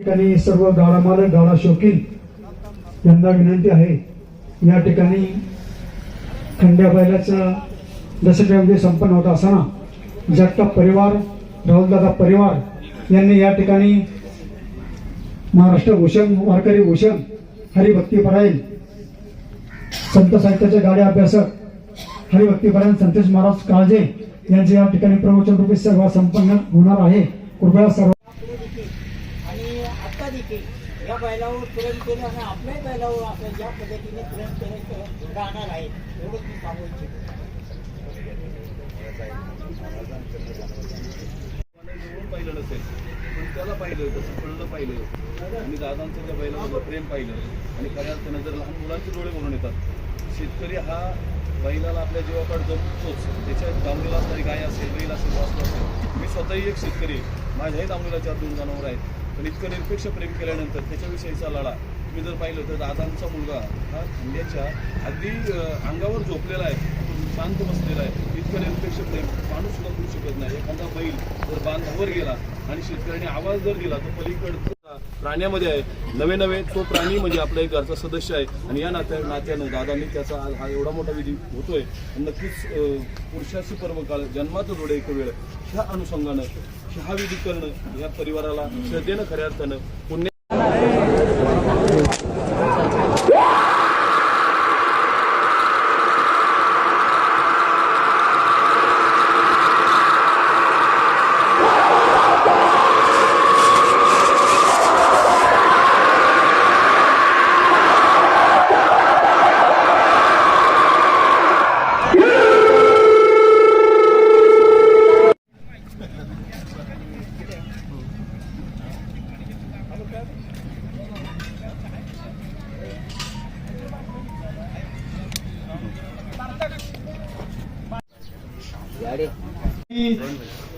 ठिकाणी सर्व गाडा मालक गाडा शौकीन यांना विनंती आहे या ठिकाणी खंड्या बैलाचा दशकामध्ये संपन्न होत असताना जगताप परिवार राहुलदादा परिवार यांनी या ठिकाणी महाराष्ट्र भूषण वारकरी भूषण हरिभक्ती परायण संत साहित्याचे गाड्या अभ्यासक हरिभक्ती परायण संतोष महाराज काळजे यांचे या ठिकाणी प्रवचन रूपी सेवा संपन्न होणार आहे. कृपया सर्व आत्ता आता देखील या बैलावर प्रेम केलं आणि आपल्याही बैलावर आपल्या ज्या पद्धतीने प्रेम केलं राहणार आहे एवढंच मी सांगू इच्छितो. पाहिलं नसेल पण त्याला पाहिलं तसं कळलं पाहिलं. आणि दादांचं त्या बैलावर प्रेम पाहिलं. आणि खऱ्या अर्थानं जर लहान मुलांचे डोळे भरून येतात शेतकरी हा बैलाला आपल्या जीवाकडे जमतोच त्याच्या दामणीला असणारी गाय असेल बैल असेल वासरू असेल मी स्वतःही एक शेतकरी माझ्याही दामणीला चार दोन जनावर आहेत. पण इतकं निरपेक्ष प्रेम केल्यानंतर त्याच्याविषयीचा लढा. तुम्ही जर पाहिलं तर दादांचा मुलगा हा खंड्याच्या अगदी अंगावर झोपलेला आहे. शांत बसलेला आहे. इतकं निरपेक्ष प्रेम. माणूस सुद्धा करू शकत नाही. एखादा बैल जर बांधावर गेला आणि शेतकऱ्याने आवाज जर दिला तर पलीकडचा प्राण्यामध्ये आहे. नवे नवे तो प्राणी म्हणजे आपल्या एक घरचा सदस्य आहे. आणि या नात्या नात्यानं दादांनी त्याचा हा एवढा मोठा विधी होतोय. नक्कीच अं, पुरुषाची पर्व काळ जन्माचं जोडे एक वेळ. ह्या अनुषंगानं हा विधी करणं या परिवाराला श्रद्धेनं खऱ्या अर्थानं पुण्य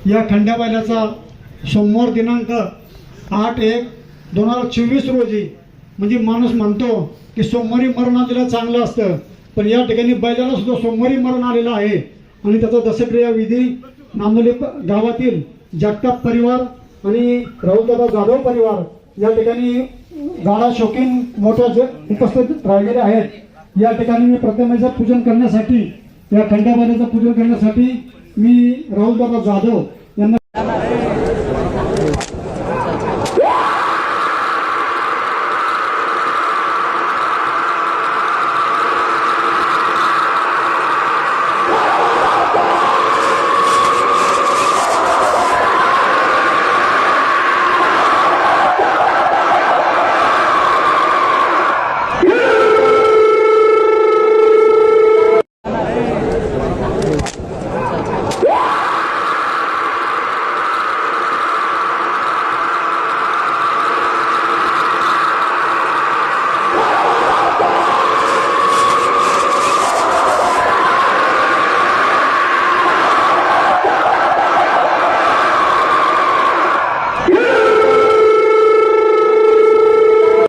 या खंड्या सोमवार दिनांक आठ एक दोन हजार चोवीस रोजी म्हणजे माणूस म्हणतो की सोमवारी मरण आलेलं चांगलं असतं पण या ठिकाणी बैलाला सुद्धा सोमवारी मरण आलेलं आहे. आणि त्याचा दशक्रिया विधी नांदोली प- गावातील जगताप परिवार आणि राहुलदादा जाधव परिवार या ठिकाणी गाडा शौकीन मोठ्या उपस्थित राहिलेले आहेत. या ठिकाणी मी प्रतिमेचं पूजन करण्यासाठी या खंड्या पूजन करण्यासाठी मी राहुलदादा जाधव